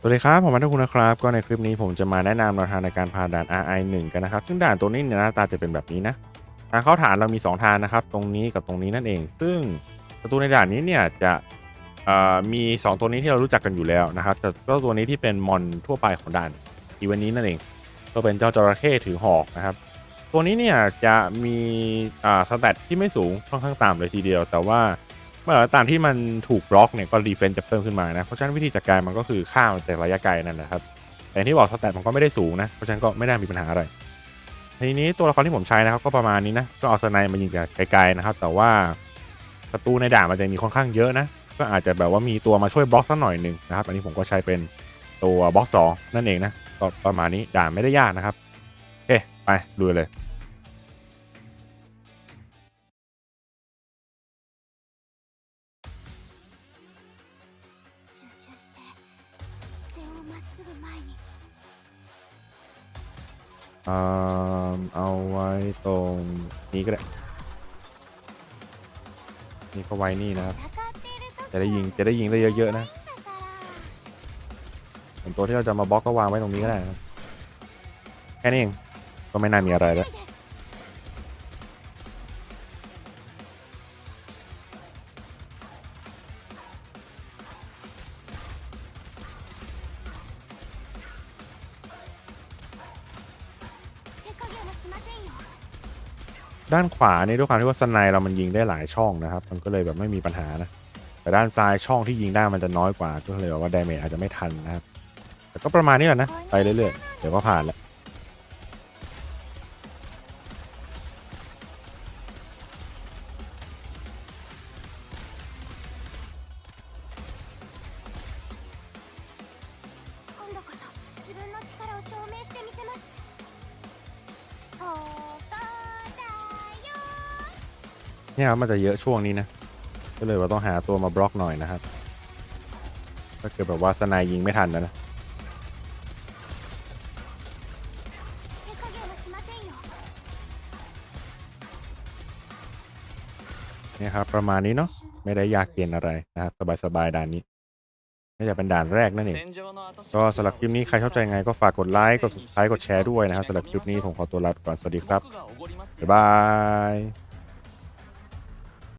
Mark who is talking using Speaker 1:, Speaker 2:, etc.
Speaker 1: สวัสดีครับ ผมมัทุกคุณนะครับ ก็ในคลิปนี้ผมจะมาแนะนำแนวทางในการผ่านด่าน RI 1กันนะครับ ซึ่งด่านตัวนี้เนี่ยหน้าตาจะเป็นแบบนี้นะทางเข้าฐานเรามี 2 ทางนะครับ ตรงนี้กับตรงนี้นั่นเอง ซึ่งประตูในด่านนี้เนี่ยจะเอ่อมี 2 ตัวนี้ที่เรารู้จักกันอยู่แล้วนะครับแต่ก็ตัวนี้ที่เป็นมอนทั่วไปของด่านอีเวนต์นี้นั่นเอง ก็เป็นเจ้าจระเข้ถือหอกนะครับ ตัวนี้เนี่ยจะมีสแตทที่ไม่สูงค่อนข้างต่ำเลยทีเดียว แต่ว่า มื่อไหร่ตามที่มันถูกบล็อกเนี่ยก็ดีเฟนจะเพิ่มขึ้นมานะ เพราะฉะนั้นวิธีจัดการมันก็คือฆ่ามันแต่ระยะไกลนั่นแหละครับ แต่ที่บอกสแตทมันก็ไม่ได้สูงนะ เพราะฉะนั้นก็ไม่น่ามีปัญหาอะไร ทีนี้ตัวละครที่ผมใช้นะครับก็ประมาณนี้นะ ก็เอาสไนมายิงจากไกลๆนะครับ แต่ว่าศัตรูในด่านมันจะมีค่อนข้างเยอะนะ ก็อาจจะแบบว่ามีตัวมาช่วยบล็อกสักหน่อยหนึ่งนะครับ อันนี้ผมก็ใช้เป็นตัวบล็อกสองนั่นเองนะก็ประมาณนี้ด่านไม่ได้ยากนะครับโอเคไปลุยเลย เอาไว้ตรงนี้ก็ได้ นี่ก็ไว้นี่นะครับ จะได้ยิงจะได้ยิงได้เยอะๆนะตัวที่เราจะมาบล็อกก็วางไว้ตรงนี้ก็ได้แค่นี้เอง ก็ไม่น่ามีอะไรแล้ว ด้านขวานี่ด้วยความที่ว่าสไนเรามันยิงได้หลายช่องนะครับ มันก็เลยแบบไม่มีปัญหานะ แต่ด้านซ้ายช่องที่ยิงได้มันจะน้อยกว่า ก็เลยแบบว่าดาเมจอาจจะไม่ทันนะครับ แต่ก็ประมาณนี้แหละนะ ไปเรื่อยๆ เดี๋ยวก็ผ่านแล้ว
Speaker 2: 今度こそ自分の力を証明してみせます
Speaker 1: เนี่ยมันจะเยอะช่วงนี้นะ ก็เลยว่าต้องหาตัวมาบล็อกหน่อยนะครับ ถ้าเกิดแบบว่าสนายยิงไม่ทันนะนะนี่ครับประมาณนี้เนาะไม่ได้ยากเปลี่ยนอะไรนะครับ สบายๆด่านนี้น่าจะเป็นด่านแรกนั่นเองก็สำหรับคลิปนี้ใครชอบใจไงก็ฝากกดไลค์กดซับสไครต์กดแชร์ด้วยนะครับสำหรับคลิปนี้ผมขอตัวลาไปก่อนสวัสดีครับบ๊ายบาย